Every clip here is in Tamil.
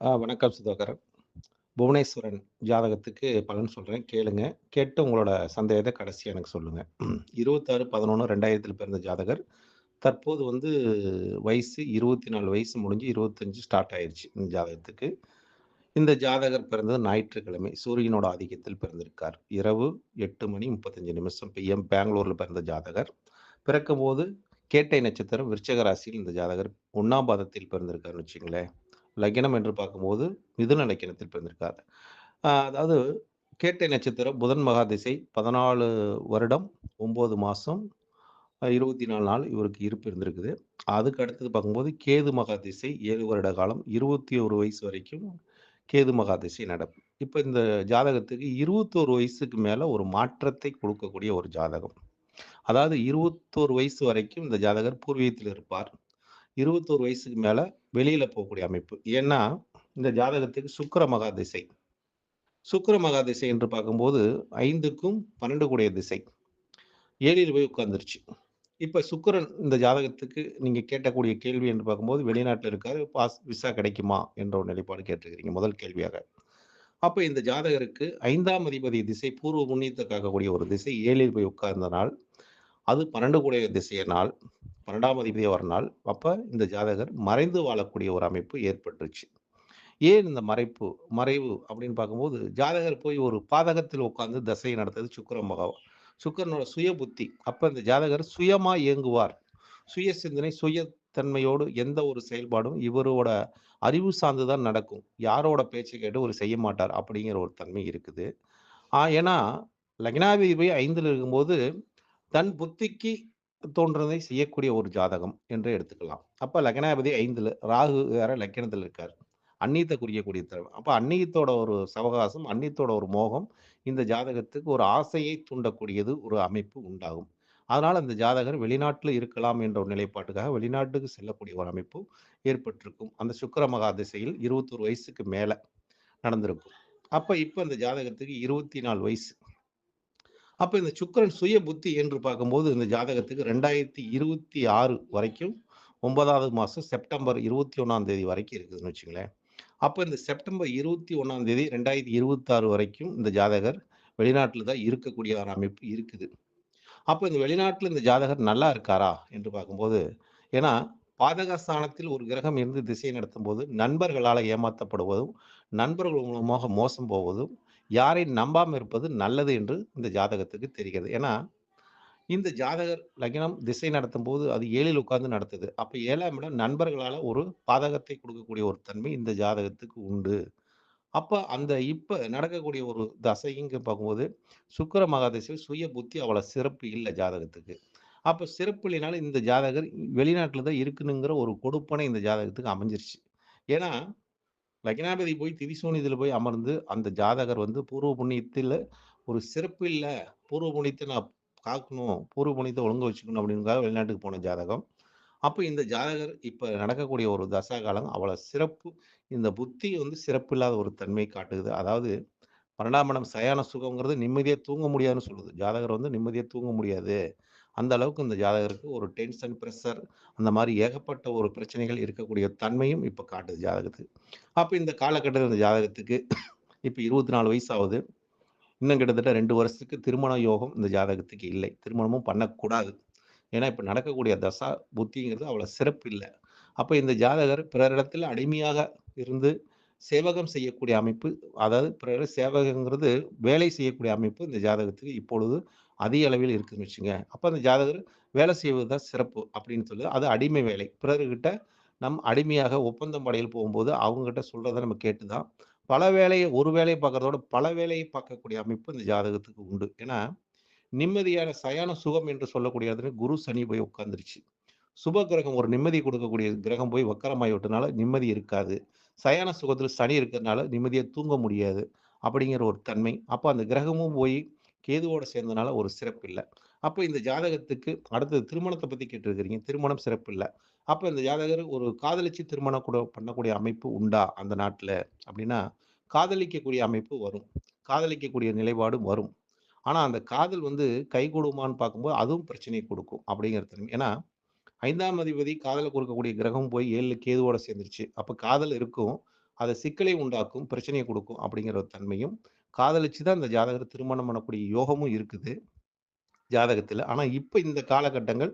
வணக்கம் சுதாகரன். புவனேஸ்வரன் ஜாதகத்துக்கு பலன் சொல்கிறேன் கேளுங்க. கேட்டு உங்களோட சந்தேகத்தை கடைசி எனக்கு சொல்லுங்கள் இருபத்தாறு பதினொன்று ரெண்டாயிரத்தில் பிறந்த ஜாதகர். தற்போது வந்து வயசு 24 வயசு முடிஞ்சு 25 ஸ்டார்ட் ஆயிடுச்சு இந்த ஜாதகத்துக்கு. இந்த ஜாதகர் பிறந்தது ஞாயிற்றுக்கிழமை. சூரியனோட ஆதிக்கத்தில் பிறந்திருக்கார். இரவு எட்டு மணி 35 நிமிஷம் பிஎம் பெங்களூரில் பிறந்த ஜாதகர். பிறக்கும்போது கேட்டை நட்சத்திரம் விருச்சக ராசியில் இந்த ஜாதகர் ஒன்னாம் பாதத்தில் பிறந்திருக்காருன்னு வச்சுங்களேன் லக்னம் என்று பார்க்கும்போது மிதுன லக்னத்தில் பிறந்திருக்கார். அதாவது கேட்டை நட்சத்திரம் புதன் மகாதிசை பதினாலு வருடம் ஒம்பது மாதம் இருபத்தி நாலு நாள் இவருக்கு இருப்பு இருந்திருக்குது. அதுக்கு அடுத்தது பார்க்கும்போது கேது மகாதிசை ஏழு வருட காலம் 21 வயசு வரைக்கும் கேது மகாதிசை நடக்கும். இப்போ இந்த ஜாதகத்துக்கு 21 வயசுக்கு மேலே ஒரு மாற்றத்தை கொடுக்கக்கூடிய ஒரு ஜாதகம். அதாவது 21 வயசு வரைக்கும் இந்த ஜாதகர் பூர்வீகத்தில் இருப்பார். 21 வயசுக்கு மேலே வெளியில போகக்கூடிய அமைப்பு. ஏன்னா, இந்த ஜாதகத்துக்கு சுக்கர மகா திசை. சுக்கர மகா திசை என்று பார்க்கும்போது 5க்கும் 12 கூடிய திசை. ஏழில் போய் உட்கார்ந்துருச்சு. இப்ப சுக்கிரன் இந்த ஜாதகத்துக்கு நீங்க கேட்கக்கூடிய கேள்வி என்று பார்க்கும்போது வெளிநாட்டில் இருக்காரு. பாஸ் விசா கிடைக்குமா? என்ற ஒரு நிலைப்பாடு கேட்டிருக்கிறீங்க முதல் கேள்வியாக. அப்போ இந்த ஜாதகருக்கு ஐந்தாம் அதிபதி திசை பூர்வ புண்ணியத்தை காக்கக்கூடிய ஒரு திசை ஏழில் போய் உட்கார்ந்தனால் அது 12 கூடிய திசைய நாள். பன்னெண்டாம் அதிபதி வர நாள். அப்போ இந்த ஜாதகர் மறைந்து வாழக்கூடிய ஒரு அமைப்பு ஏற்பட்டுருச்சு. ஏன் இந்த மறைப்பு மறைவு அப்படின்னு பார்க்கும்போது, ஜாதகர் போய் ஒரு பாதகத்தில் உட்கார்ந்து தசையை நடத்தது சுக்கிர மகாவா சுக்கரனோட சுய புத்தி. அப்போ இந்த ஜாதகர் சுயமா இயங்குவார். சுய சிந்தனை, சுய தன்மையோடு எந்த ஒரு செயல்பாடும் இவரோட அறிவு சார்ந்து தான் நடக்கும். யாரோட பேச்சை கேட்டு ஒரு செய்ய மாட்டார். அப்படிங்கிற ஒரு தன்மை இருக்குது. ஏன்னா, லக்னாதிபதி ஐந்தில் இருக்கும்போது, தன் புத்திக்கு தோன்றதை செய்யக்கூடிய ஒரு ஜாதகம் என்று எடுத்துக்கலாம். அப்போ லக்னாபதி ஐந்தில் ராகு வேற லக்கணத்தில் இருக்கார் அந்நியத்த குறிக்கக்கூடிய தருணம். அப்போ அன்னியத்தோட ஒரு சவகாசம், அந்நியத்தோட ஒரு மோகம் இந்த ஜாதகத்துக்கு ஒரு ஆசையை தூண்டக்கூடியது ஒரு அமைப்பு உண்டாகும். அதனால் அந்த ஜாதகர் வெளிநாட்டில் இருக்கலாம் என்ற ஒரு நிலைப்பாட்டுக்காக வெளிநாட்டுக்கு செல்லக்கூடிய ஒரு அமைப்பு ஏற்பட்டிருக்கும். அந்த சுக்கர மகா திசையில் 21 வயசுக்கு மேலே நடந்திருக்கும். அப்போ இப்போ இந்த ஜாதகத்துக்கு 24 வயசு. அப்ப இந்த சுக்கிரன் சுய புத்தி என்று பார்க்கும்போது இந்த ஜாதகத்துக்கு 2026 வரைக்கும் ஒன்பதாவது மாசம் செப்டம்பர் 21ஆம் தேதி வரைக்கும் இருக்குதுன்னு வச்சுங்களேன். அப்ப இந்த செப்டம்பர் 21ஆம் தேதி 2026 வரைக்கும் இந்த ஜாதகர் வெளிநாட்டில் தான் இருக்கக்கூடிய ஒரு அமைப்பு இருக்குது. அப்போ இந்த வெளிநாட்டில் இந்த ஜாதகர் நல்லா இருக்காரா? என்று பார்க்கும்போது, ஏன்னா பாதக ஸ்தானத்தில் ஒரு கிரகம் இருந்து திசை நடத்தும் போது நண்பர்களால் ஏமாற்றப்படுவதும் நண்பர்கள் மூலமாக மோசம் போவதும், யாரையும் நம்பாமல் இருப்பது நல்லது என்று இந்த ஜாதகத்துக்கு தெரிகிறது. ஏன்னா, இந்த ஜாதகர் லக்னம் திசை நடத்தும் போது அது ஏழில் உட்கார்ந்து நடத்துது. அப்போ ஏழாம் இடம் நண்பர்களால் ஒரு பாதகத்தை கொடுக்கக்கூடிய ஒரு தன்மை இந்த ஜாதகத்துக்கு உண்டு. அப்போ அந்த இப்போ நடக்கக்கூடிய ஒரு தசைங்க பார்க்கும்போது, சுக்கர மகா சுய புத்தி அவ்வளோ சிறப்பு இல்லை ஜாதகத்துக்கு. அப்போ சிறப்பு இல்லைனாலும் இந்த ஜாதகர் வெளிநாட்டில் தான் இருக்கணுங்கிற ஒரு கொடுப்பனை இந்த ஜாதகத்துக்கு அமைஞ்சிருச்சு. ஏன்னா, லக்னாபதி போய் திரிசூனியத்துல போய் அமர்ந்து அந்த ஜாதகர் வந்து பூர்வ புண்ணியத்தில் ஒரு சிறப்பு இல்லை பூர்வ புண்ணியத்தை நான் காக்கணும். பூர்வ புண்ணியத்தை ஒழுங்க வச்சுக்கணும் அப்படின்றக்காக வெளிநாட்டுக்கு போன ஜாதகம். அப்போ இந்த ஜாதகர் இப்போ நடக்கக்கூடிய ஒரு தசா காலம் அவ்வளோ சிறப்பு இந்த புத்தி வந்து சிறப்பில்லாத ஒரு தன்மை காட்டுது. அதாவது 12ஆம் இடம் சயான சுகங்கிறது நிம்மதியாக தூங்க முடியாதுன்னு சொல்லுது. ஜாதகர் வந்து நிம்மதியாக தூங்க முடியாது. அந்த அளவுக்கு இந்த ஜாதகருக்கு ஒரு டென்ஷன், ப்ரெஷர் அந்த மாதிரி ஏகப்பட்ட ஒரு பிரச்சனைகள் இருக்கக்கூடிய தன்மையும் இப்போ காட்டுது ஜாதகத்துக்கு. அப்போ இந்த காலகட்டத்தில் இந்த ஜாதகத்துக்கு இப்போ இருபத்தி நாலு வயசாகுது இன்னும் கிட்டத்தட்ட ரெண்டு வருஷத்துக்கு திருமண யோகம் இந்த ஜாதகத்துக்கு இல்லை. திருமணமும் பண்ணக்கூடாது. ஏன்னா, இப்போ நடக்கக்கூடிய தசா புத்திங்கிறது அவ்வளோ சிறப்பு இல்லை அப்போ இந்த ஜாதகர் பிறரிடத்தில் அடிமையாக இருந்து சேவகம் செய்யக்கூடிய அமைப்பு, அதாவது பிறர் சேவகங்கிறது வேலை செய்யக்கூடிய அமைப்பு இந்த ஜாதகத்துக்கு இப்பொழுது அதிக அளவில் இருக்குன்னு வச்சுங்க. அப்போ அந்த ஜாதகர் வேலை செய்வது தான் சிறப்பு அப்படின்னு சொல்லி அது அடிமை வேலை. பிறர்கிட்ட நம் அடிமையாக ஒப்பந்தம் படையில் போகும்போது அவங்ககிட்ட சொல்கிறத நம்ம கேட்டு தான் பல வேலையை ஒரு வேலையை பார்க்குறதோட பல வேலையை பார்க்கக்கூடிய அமைப்பு இந்த ஜாதகத்துக்கு உண்டு. ஏன்னா, நிம்மதியான சயான சுகம் என்று சொல்லக்கூடிய இடத்துல குரு, சனி போய் உட்காந்துருச்சு சுப கிரகம் ஒரு நிம்மதி கொடுக்கக்கூடிய கிரகம் போய் வக்கரமாகி விட்டனால நிம்மதி இருக்காது. சயான சுகத்தில் சனி இருக்கிறதுனால நிம்மதியை தூங்க முடியாது. அப்படிங்கிற ஒரு தன்மை. அப்போ அந்த கிரகமும் போய் கேதுவோட சேர்ந்தனால ஒரு சிறப்பு இல்லை அப்போ இந்த ஜாதகத்துக்கு அடுத்தது திருமணத்தை பற்றி கேட்டிருக்கிறீங்க. திருமணம் சிறப்பு இல்லை அப்போ இந்த ஜாதகர் ஒரு காதலிச்சு திருமணம் கூட பண்ணக்கூடிய அமைப்பு உண்டா அந்த நாட்டில் அப்படின்னா, காதலிக்கக்கூடிய அமைப்பு வரும். காதலிக்கக்கூடிய நிலைப்பாடும் வரும். ஆனால் அந்த காதல் வந்து கைகூடுமான்னு பார்க்கும்போது அதுவும் பிரச்சனையை கொடுக்கும். அப்படிங்கிற தன்மை. ஏன்னா, ஐந்தாம் அதிபதி காதலை கொடுக்கக்கூடிய கிரகம் போய் ஏழு கேதுவோட சேர்ந்துருச்சு. அப்போ காதல் இருக்கும். அதை சிக்கலை உண்டாக்கும் பிரச்சனையை கொடுக்கும் அப்படிங்கிற ஒரு தன்மையும் காதலிச்சு தான் இந்த ஜாதகர் திருமணம் பண்ணக்கூடிய யோகமும் இருக்குது ஜாதகத்தில். ஆனால் இப்போ இந்த காலகட்டங்கள்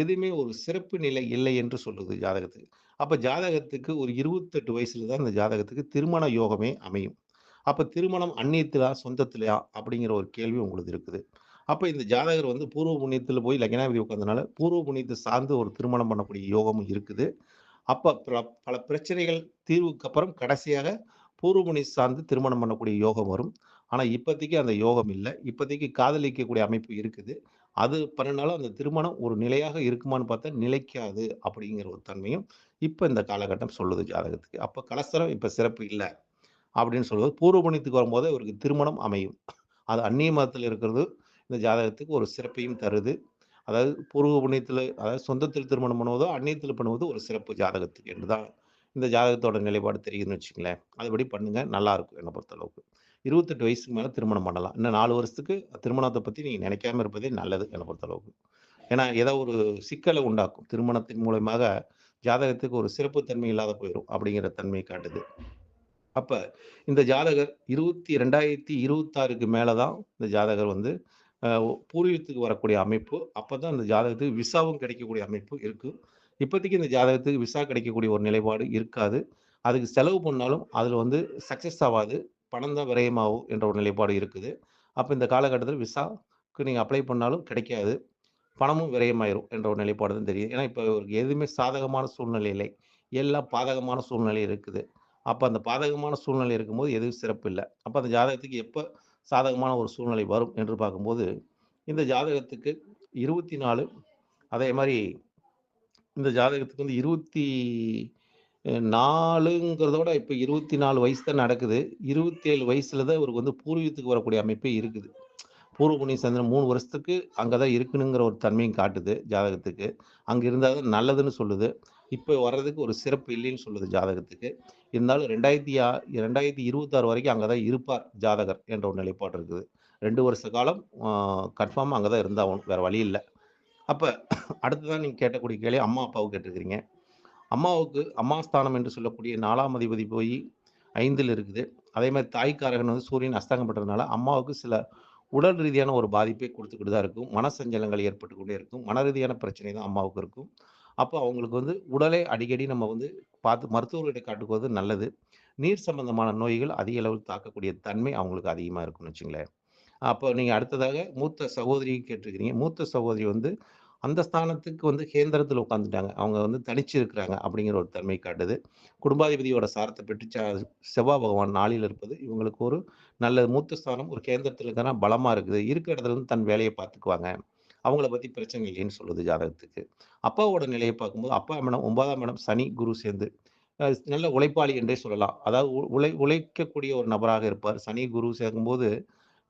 எதுவுமே ஒரு சிறப்பு நிலை இல்லை என்று சொல்லுது ஜாதகத்துக்கு. அப்போ ஜாதகத்துக்கு ஒரு இருபத்தெட்டு வயசுல தான் இந்த ஜாதகத்துக்கு திருமண யோகமே அமையும். அப்போ திருமணம் அந்நியத்திலா சொந்தத்திலையா அப்படிங்கிற ஒரு கேள்வி உங்களுக்கு இருக்குது. அப்போ இந்த ஜாதகர் வந்து பூர்வ புண்ணியத்தில் போய் லக்னாபதி உட்காந்தனால பூர்வ புண்ணியத்தை சார்ந்து ஒரு திருமணம் பண்ணக்கூடிய யோகமும் இருக்குது. அப்போ பல பிரச்சனைகள் தீர்வுக்கு அப்புறம் கடைசியாக பூர்வ சார்ந்து திருமணம் பண்ணக்கூடிய யோகம் வரும். ஆனால் இப்போதைக்கு அந்த யோகம் இல்லை. இப்போதைக்கு காதலிக்கக்கூடிய அமைப்பு இருக்குது. அது பண்ணினாலும் அந்த திருமணம் ஒரு நிலையாக இருக்குமான்னு பார்த்தா நிலைக்காது அப்படிங்கிற ஒரு தன்மையும் இப்போ இந்த காலகட்டம் சொல்லுது ஜாதகத்துக்கு. அப்போ கலஸ்தரம் இப்போ சிறப்பு இல்லை அப்படின்னு சொல்லுவது பூர்வபுணியத்துக்கு வரும்போது அவருக்கு திருமணம் அமையும். அது அந்நிய மதத்தில் இருக்கிறது இந்த ஜாதகத்துக்கு ஒரு சிறப்பையும் தருது. அதாவது பூர்வ புண்ணியத்தில் அதாவது சொந்தத்தில் திருமணம் பண்ணுவதோ அந்நியத்தில் பண்ணுவதோ ஒரு சிறப்பு ஜாதகத்துக்கு என்று தான் இந்த ஜாதகத்தோட நிலைப்பாடு தெரியுதுன்னு வச்சுங்களேன் அதுபடி பண்ணுங்க. நல்லா இருக்கும் என்னை பொறுத்தளவுக்கு. இருபத்தெட்டு வயசுக்கு மேலே திருமணம் பண்ணலாம். இன்னும் நாலு வருஷத்துக்கு திருமணத்தை பற்றி நீங்கள் நினைக்காம இருப்பதே நல்லது என்னை பொறுத்தளவுக்கு. ஏன்னா ஏதோ ஒரு சிக்கலை உண்டாக்கும். திருமணத்தின் மூலயமாக ஜாதகத்துக்கு ஒரு சிறப்பு தன்மை இல்லாத போயிடும் அப்படிங்கிற தன்மையை காட்டுது. அப்போ இந்த ஜாதகர் இருபத்தி ரெண்டாயிரத்தி இருபத்தாறுக்கு மேலே தான் இந்த ஜாதகர் வந்து பூர்வீகத்துக்கு வரக்கூடிய அமைப்பு. அப்போ தான் இந்த ஜாதகத்துக்கு விசாவும் கிடைக்கக்கூடிய அமைப்பு இருக்குது இப்போதைக்கு இந்த ஜாதகத்துக்கு விசா கிடைக்கக்கூடிய ஒரு நிலைப்பாடு இருக்காது. அதுக்கு செலவு பண்ணாலும் அதில் வந்து சக்ஸஸ் ஆகாது பணம் தான் விரயமாகும் என்ற ஒரு நிலைப்பாடு இருக்குது. அப்போ இந்த காலகட்டத்தில் விசாவுக்கு நீங்கள் அப்ளை பண்ணாலும் கிடைக்காது. பணமும் விரயமாயிரும் என்ற ஒரு நிலைப்பாடு தான் தெரியுது. ஏன்னா இப்போ எதுவுமே சாதகமான சூழ்நிலை இல்லை. எல்லாம் பாதகமான சூழ்நிலை இருக்குது. அப்போ அந்த பாதகமான சூழ்நிலை இருக்கும்போது எதுவும் சிறப்பு இல்லை. அப்போ அந்த ஜாதகத்துக்கு எப்போ சாதகமான ஒரு சூழ்நிலை வரும் என்று பார்க்கும்போது இந்த ஜாதகத்துக்கு இருபத்தி நாலு அதே மாதிரி இந்த ஜாதகத்துக்கு வந்து இருபத்தி நாலுங்கிறதோட இப்போ இருபத்தி நாலு வயசு தான் நடக்குது. இருபத்தி ஏழு வயசுல தான் இவருக்கு வந்து பூர்வீகத்துக்கு வரக்கூடிய அமைப்பே இருக்குது. பூர்வ புண்ணிய சந்திரன் மூணு வருஷத்துக்கு அங்கே தான் இருக்கணுங்கிற ஒரு தன்மையும் காட்டுது ஜாதகத்துக்கு. அங்கே இருந்தால் தான் நல்லதுன்னு சொல்லுது. இப்போ வர்றதுக்கு ஒரு சிறப்பு இல்லைன்னு சொல்லுது ஜாதகத்துக்கு. இருந்தாலும் ரெண்டாயிரத்தி ஆ ரெண்டாயிரத்தி இருபத்தாறு வரைக்கும் அங்கே தான் இருப்பார் ஜாதகர் என்ற ஒரு நிலைப்பாடு இருக்குது. ரெண்டு வருஷ காலம் கன்ஃபார்மாக அங்கே தான் இருந்தாகணும். வேறு வழி இல்லை. அப்போ அடுத்ததான் நீங்கள் கேட்டக்கூடிய கேள்வி அம்மா அப்பாவுக்கு கேட்டிருக்கிறீங்க. அம்மாவுக்கு அம்மா ஸ்தானம் என்று சொல்லக்கூடிய நாலாம் அதிபதி போய் ஐந்தில் இருக்குது. அதே மாதிரி தாய்க்காரகன் வந்து சூரியன் அஸ்தாங்கம் பெற்றதுனால அம்மாவுக்கு சில உடல் ரீதியான ஒரு பாதிப்பை கொடுத்துக்கிட்டு தான் இருக்கும். மனசஞ்சலங்கள் ஏற்பட்டு கொண்டே இருக்கும். மன ரீதியான பிரச்சனை தான் அம்மாவுக்கு இருக்கும். அப்போ அவங்களுக்கு வந்து உடலை அடிக்கடி நம்ம வந்து பார்த்து மருத்துவர்கிட்ட காட்டுக்குவது நல்லது. நீர் சம்பந்தமான நோய்கள் அதிக அளவில் தாக்கக்கூடிய தன்மை அவங்களுக்கு அதிகமாக இருக்கும்னு வச்சுங்களேன். அப்போ நீங்கள் அடுத்ததாக மூத்த சகோதரியும் கேட்டிருக்கிறீங்க. மூத்த சகோதரி வந்து அந்த ஸ்தானத்துக்கு வந்து கேந்திரத்தில் உட்காந்துட்டாங்க அவங்க வந்து தனிச்சு இருக்கிறாங்க அப்படிங்கிற ஒரு தன்மை காட்டுது. குடும்பாதிபதியோட சாரத்தை பெற்று செவ்வாய் பகவான் நாளில் இருப்பது இவங்களுக்கு ஒரு நல்ல மூத்த ஸ்தானம் ஒரு கேந்திரத்தில் இருக்கிறனா பலமாக இருக்குது. இருக்கிற இடத்துல இருந்து தன் வேலையை பார்த்துக்குவாங்க. அவங்கள பற்றி பிரச்சனை இல்லைன்னு சொல்லுது ஜாதகத்துக்கு. அப்பாவோட நிலையை பார்க்கும்போது அப்பா மேடம் ஒன்பதாம் மேடம் சனி குரு சேர்ந்து நல்ல உழைப்பாளி என்றே சொல்லலாம். அதாவது உழை உழைக்கக்கூடிய ஒரு நபராக இருப்பார். சனி குரு சேர்க்கும்போது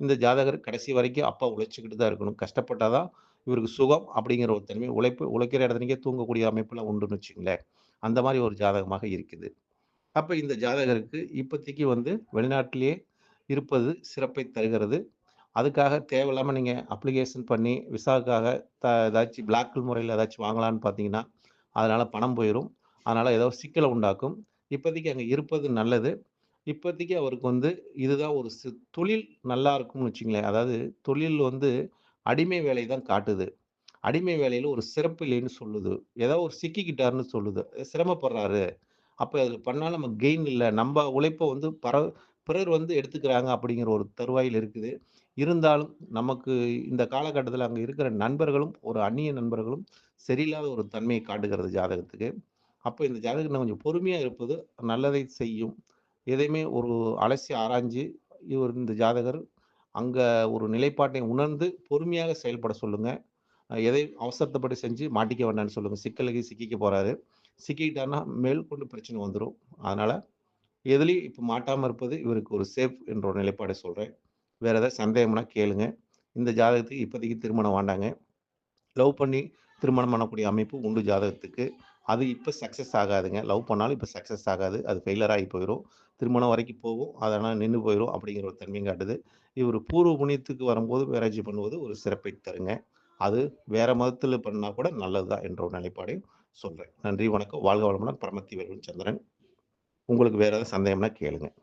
இந்த ஜாதகர் கடைசி வரைக்கும் அப்பா உழைச்சிக்கிட்டு தான் இருக்கணும். கஷ்டப்பட்டாதான் இவருக்கு சுகம் அப்படிங்கிற ஒரு தன்மை உழைப்பு உழைக்கிற இடத்துலக்கே தூங்கக்கூடிய அமைப்புலாம் உண்டுன்னு வச்சுங்களேன் அந்த மாதிரி ஒரு ஜாதகமாக இருக்குது. அப்போ இந்த ஜாதகருக்கு இப்போதைக்கு வந்து வெளிநாட்டிலேயே இருப்பது சிறப்பை தருகிறது. அதுக்காக தேவையில்லாமல் நீங்கள் அப்ளிகேஷன் பண்ணி விசாவுக்காக த ஏதாச்சும் பிளாக்கில் முறையில் ஏதாச்சும் வாங்கலான்னு பார்த்தீங்கன்னா அதனால் பணம் போயிடும் அதனால் ஏதோ சிக்கலை உண்டாக்கும். இப்போதைக்கு அங்கே இருப்பது நல்லது. இப்போதைக்கு அவருக்கு வந்து இதுதான் ஒரு தொழில் நல்லா இருக்கும்னு வச்சுங்களேன் அதாவது தொழில் வந்து அடிமை வேலை தான் காட்டுது. அடிமை வேலையில் ஒரு சிறப்பு இல்லைன்னு சொல்லுது. ஏதோ ஒரு சிக்கிக்கிட்டாருன்னு சொல்லுது. சிரமப்படுறாரு. அப்போ அதில் பண்ணால் நம்ம கெயின் இல்லை. நம்ம உழைப்பை வந்து பர பிறர் வந்து எடுத்துக்கிறாங்க அப்படிங்கிற ஒரு தருவாயில் இருக்குது. இருந்தாலும் நமக்கு இந்த காலகட்டத்தில் அங்கே இருக்கிற நண்பர்களும் ஒரு அந்நிய நண்பர்களும் சரியில்லாத ஒரு தன்மையை காட்டுகிறது ஜாதகத்துக்கு. அப்போ இந்த ஜாதகத்தில் கொஞ்சம் பொறுமையாக இருப்பது நல்லதை செய்யும். எதையுமே ஒரு அலசி ஆராய்ஞ்சு இவர் இந்த ஜாதகர் அங்கே ஒரு நிலைப்பாட்டை உணர்ந்து பொறுமையாக செயல்பட சொல்லுங்கள் எதை அவசரத்தைப்படி செஞ்சு மாட்டிக்க வேண்டாம்னு சொல்லுங்கள் சிக்கலுக்கு சிக்கிக்க போகிறாரு சிக்கிக்கிட்டாருன்னா மேல் கொண்டு பிரச்சனை வந்துடும் அதனால் எதுலேயும் இப்போ மாட்டாமல் இருப்பது இவருக்கு ஒரு சேஃப் என்ற ஒரு நிலைப்பாடை சொல்கிறேன் வேறு ஏதாவது சந்தேகம்னா கேளுங்க. இந்த ஜாதகத்துக்கு இப்போதைக்கு திருமணம் வேண்டாங்க. லவ் பண்ணி திருமணம் பண்ணக்கூடிய அமைப்பு உண்டு ஜாதகத்துக்கு. அது இப்போ சக்ஸஸ் ஆகாதுங்க. லவ் பண்ணாலும் இப்போ சக்ஸஸ் ஆகாது. அது ஃபெயிலர் ஆகி போயிடும் திருமணம் வரைக்கும் போகும். அதனால் நின்று போயிடும் அப்படிங்கிற ஒரு தன்மையும் காட்டுது. இவர் பூர்வ புண்ணியத்துக்கு வரும்போது மேரேஜ் பண்ணுவது ஒரு சிறப்பை தருங்க. அது வேற மதத்தில் பண்ணால் கூட நல்லதுதான் என்ற ஒரு நிலைப்பாடையும் சொல்கிறேன் நன்றி வணக்கம். வாழ்க வளமுடன் பரமத்தி வருவன் சந்திரன். உங்களுக்கு வேறு ஏதாவது சந்தேகம்னா கேளுங்கள்